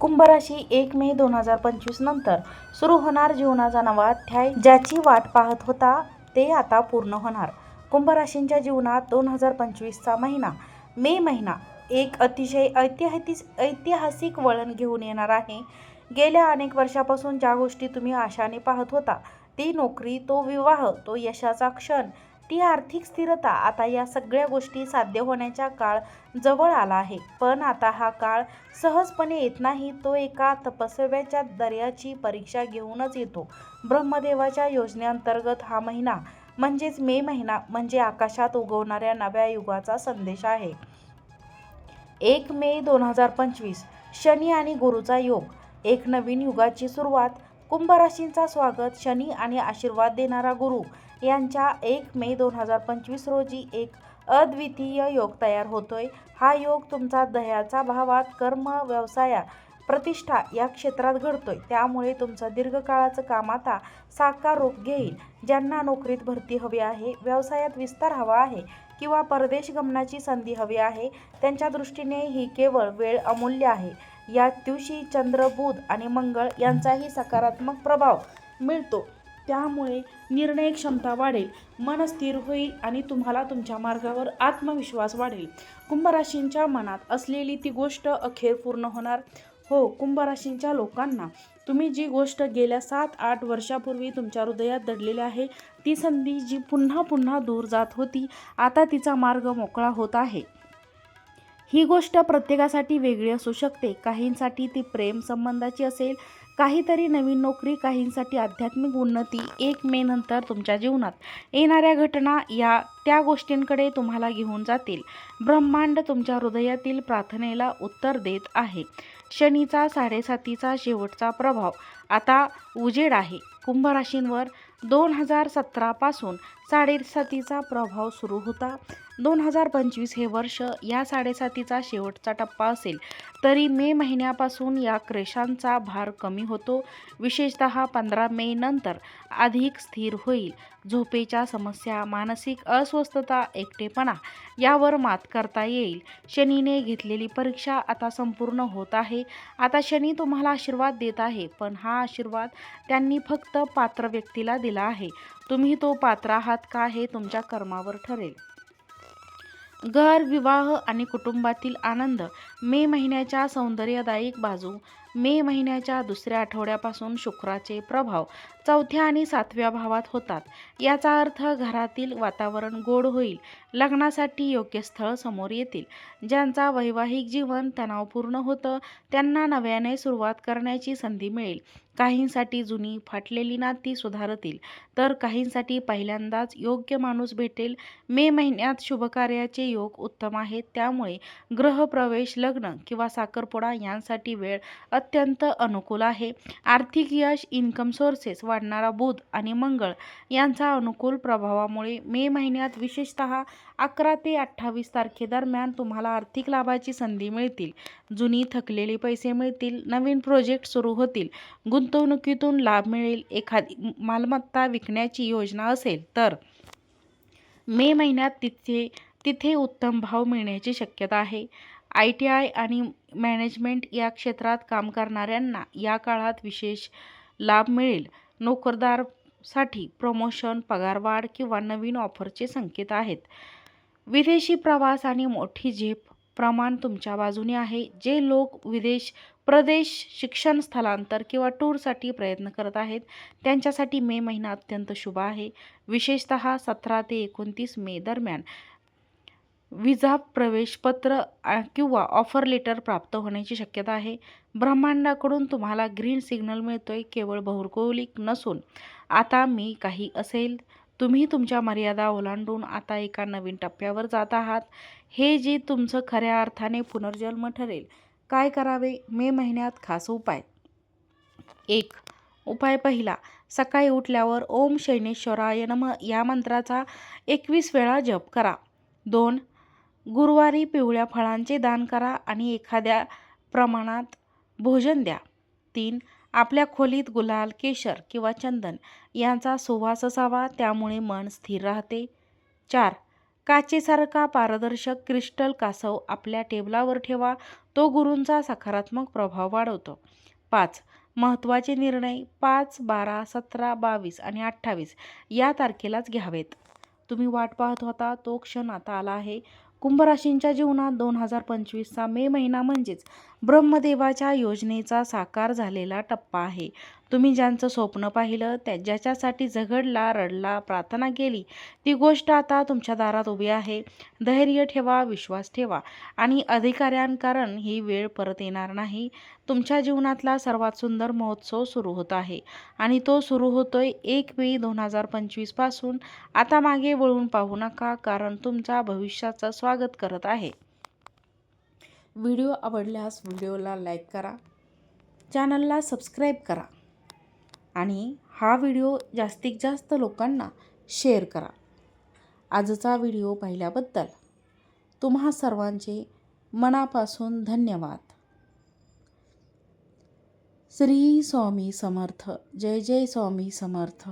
कुंभ राशी एक मे दोन हजार पंचवीस नंतर सुरू होणार जीवनाचा नवा अध्याय ज्याची वाट पाहत होता ते आता पूर्ण होणार. कुंभ राशींच्या जीवनात दोन हजार पंचवीसचा महिना मे महिना एक अतिशय ऐतिहासिक ऐतिहासिक वळण घेऊन येणार आहे. गेल्या अनेक वर्षापासून ज्या गोष्टी तुम्ही आशाने पाहत होता ती नोकरी तो विवाह तो यशाचा क्षण ती आर्थिक स्थिरता आता या सगळ्या गोष्टी साध्य होण्याचा काळ जवळ आला आहे. पण आता हा काळ सहजपणे येत नाही तो एका तपस्व्याच्या दर्याची परीक्षा घेऊनच येतो. ब्रह्मदेवाच्या योजनेअंतर्गत हा महिना म्हणजेच मे महिना म्हणजे आकाशात उगवणाऱ्या नव्या युगाचा संदेश आहे. एक मे दोन हजार पंचवीस शनी आणि गुरुचा योग. एक नवीन युगाची सुरुवात. कुंभ राशींचा स्वागत शनी आणि आशीर्वाद देणारा गुरु. यांच्या एक मे दोन हजार पंचवीस रोजी एक अद्वितीय योग तयार होतोय. हा योग तुमचा दह्याचा भावात कर्म व्यवसाया प्रतिष्ठा या क्षेत्रात घडतोय. त्यामुळे तुमचं दीर्घकाळाचं काम आता साकार रूप घेईल. ज्यांना नोकरीत भरती हवी आहे व्यवसायात विस्तार हवा आहे किंवा परदेश गमनाची संधी हवी आहे त्यांच्या दृष्टीने ही केवळ वेळ अमूल्य आहे. या दिवशी चंद्र बुध आणि मंगळ यांचाही सकारात्मक प्रभाव मिळतो. त्यामुळे निर्णय क्षमता वाढेल मन स्थिर होईल आणि तुम्हाला तुमच्या मार्गावर आत्मविश्वास वाढेल. कुंभराशींच्या मनात असलेली ती गोष्ट अखेर पूर्ण होणार. हो कुंभराशींच्या लोकांना. तुम्ही जी गोष्ट गेल्या सात आठ वर्षापूर्वी तुमच्या हृदयात दडलेली आहे ती संधी जी पुन्हा पुन्हा दूर जात होती आता तिचा मार्ग मोकळा होत आहे. ही गोष्ट प्रत्येकासाठी वेगळी असू शकते. काहींसाठी ती प्रेम संबंधाची असेल काहीतरी नवीन नोकरी काहींसाठी आध्यात्मिक उन्नती एक मे नंतर तुमच्या जीवनात येणाऱ्या घटना या त्या गोष्टींकडे तुम्हाला घेऊन जातील. ब्रह्मांड तुमच्या हृदयातील प्रार्थनेला उत्तर देत आहे. शनीचा साडेसातीचा शेवटचा प्रभाव. आता उजेड आहे. कुंभ राशींवर दोन हजार सतरापासून साडेसातीचा प्रभाव सुरू होता. दोन हजार पंचवीस हे वर्ष या साडेसातीचा शेवटचा टप्पा असेल. तरी मे महिन्यापासून या क्रेशांचा भार कमी होतो. विशेषतः पंधरा मे नंतर अधिक स्थिर होईल. झोपेच्या समस्या मानसिक अस्वस्थता एकटेपणा यावर मात करता येईल. शनीने घेतलेली परीक्षा आता संपूर्ण होत आहे. आता शनी तुम्हाला आशीर्वाद देत आहे पण हा आशीर्वाद त्यांनी फक्त पात्र व्यक्तीला दिला आहे. तुम्ही तो पात्र आहात का हे तुमच्या कर्मावर ठरेल. घर विवाह आणि कुटुंबातील आनंद मे महिन्याच्या सौंदर्यदायक बाजू मे महिन्याच्या दुसऱ्या आठवड्यापासून शुक्राचे प्रभाव चौथ्या आणि सातव्या भावात होतात. याचा अर्थ घरातील वातावरण गोड होईल लग्नासाठी योग्य स्थळ समोर येतील. ज्यांचा वैवाहिक जीवन तणावपूर्ण होतं त्यांना नव्याने सुरुवात करण्याची संधी मिळेल. काहींसाठी जुनी फाटलेली नाती सुधारतील तर काहींसाठी पहिल्यांदाच योग्य माणूस भेटेल. मे महिन्यात शुभकार्याचे योग उत्तम आहेत त्यामुळे ग्रहप्रवेश लग्न किंवा साखरपुडा यांसाठी वेळ अत्यंत अनुकूल आहे. आर्थिक यश इन्कम सोर्सेस वाढणारा बुध आणि मंगळ यांचा अनुकूल प्रभावामुळे मे महिन्यात विशेषतः अकरा ते अठ्ठावीस तारखेदरम्यान तुम्हाला आर्थिक लाभाची संधी मिळतील. जुनी थकलेले पैसे मिळतील. नवीन प्रोजेक्ट सुरू होतील. गुंतवणुकीतून लाभ मिळेल. एखादी मालमत्ता विकण्याची योजना असेल तर मे महिन्यात तिथे तिथे उत्तम भाव मिळण्याची शक्यता आहे. आय टी आय आणि मॅनेजमेंट या क्षेत्रात काम करणाऱ्यांना या काळात विशेष लाभ मिळेल. नोकरदारसाठी प्रमोशन पगारवाढ किंवा नवीन ऑफरचे संकेत आहेत. विदेशी प्रवास आणि मोठी झेप प्रमाण तुमच्या बाजूने आहे. जे लोक विदेश प्रदेश शिक्षण स्थलांतर किंवा टूरसाठी प्रयत्न करत आहेत त्यांच्यासाठी मे महिना अत्यंत शुभ आहे. विशेषतः सतरा ते एकोणतीस मे दरम्यान विजा प्रवेशपत्र किंवा ऑफर लेटर प्राप्त होण्याची शक्यता आहे. ब्रह्मांडाकडून तुम्हाला ग्रीन सिग्नल मिळतोय केवळ भौगोलिक नसून. आता मी काही असेल. तुम्ही तुमच्या मर्यादा ओलांडून आता एका नवीन टप्प्यावर जात आहात. हे जे तुमचं खऱ्या अर्थाने पुनर्जन्म ठरेल. काय करावे? मे महिन्यात खास उपाय. एक उपाय पहिला. सकाळी उठल्यावर ओम शैनेश्वराय नम या मंत्राचा एकवीस वेळा जप करा. दोन गुरुवारी पिवळ्या फळांचे दान करा आणि एखाद्या प्रमाणात भोजन द्या. तीन आपल्या खोलीत गुलाल केशर किंवा चंदन यांचा सुवास असावा त्यामुळे मन स्थिर राहते. चार काचेसारखा पारदर्शक क्रिस्टल कासव आपल्या टेबलावर ठेवा तो गुरूंचा सकारात्मक प्रभाव वाढवतो. पाच महत्त्वाचे निर्णय पाच बारा सतरा बावीस आणि अठ्ठावीस या तारखेलाच घ्यावेत. तुम्ही वाट पाहत होता तो क्षण आता आला आहे. कुंभराशींच्या जीवनात दोन हजार पंचवीसचा मे महिना म्हणजेच ब्रह्मदेवाच्या योजनेचा साकार झालेला टप्पा आहे. तुम्ही ज्यांचं स्वप्न पाहिलं त्या ज्याच्यासाठी झगडला रडला प्रार्थना केली ती गोष्ट आता तुमच्या दारात उभी आहे. धैर्य ठेवा विश्वास ठेवा आणि अधिकाऱ्यांकारण ही वेळ परत येणार नाही. तुमच्या जीवनातला सर्वात सुंदर महोत्सव सुरू होत आहे आणि तो सुरू होतोय एक मे दोन हजार पंचवीसपासून आता मागे वळून पाहू नका कारण तुमचा भविष्याचं स्वागत करत आहे. व्हिडिओ आवडल्यास व्हिडिओला लाईक करा चॅनलला सबस्क्राईब करा आणि हा व्हिडिओ जास्तीत जास्त लोकांना शेअर करा. आजचा व्हिडिओ पाहिल्याबद्दल तुम्हा सर्वांचे मनापासून धन्यवाद. श्री स्वामी समर्थ जय जय स्वामी समर्थ.